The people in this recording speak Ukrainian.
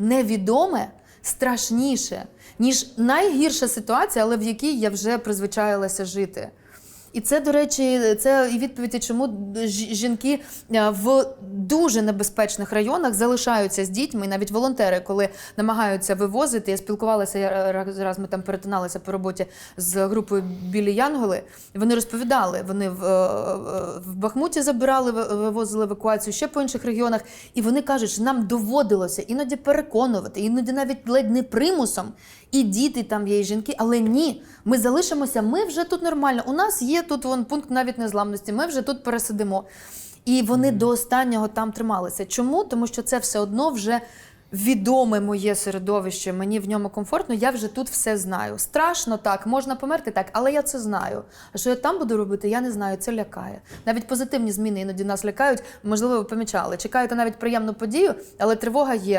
невідоме страшніше, ніж найгірша ситуація, але в якій я вже призвичаїлася жити. І це, до речі, це і відповіді, чому жінки е, в дуже небезпечних районах залишаються з дітьми, навіть волонтери, коли намагаються вивозити. Я спілкувалася раз ми там перетиналися по роботі з групою білі Янголи. Вони розповідали, вони в, е, в Бахмуті забирали, вивозили евакуацію ще по інших регіонах. І вони кажуть, що нам доводилося іноді переконувати, іноді навіть ледь не примусом. І діти там є, і жінки, але ні, ми залишимося. Ми вже тут нормально. У нас є тут вон пункт навіть незламності. Ми вже тут пересидимо. І вони до останнього там трималися. Чому? Тому що це все одно вже відоме моє середовище, мені в ньому комфортно, я вже тут все знаю. Страшно так, можна померти так, але я це знаю. А що я там буду робити, я не знаю. Це лякає. Навіть позитивні зміни іноді нас лякають. Можливо, ви помічали. Чекаєте навіть приємну подію, але тривога є.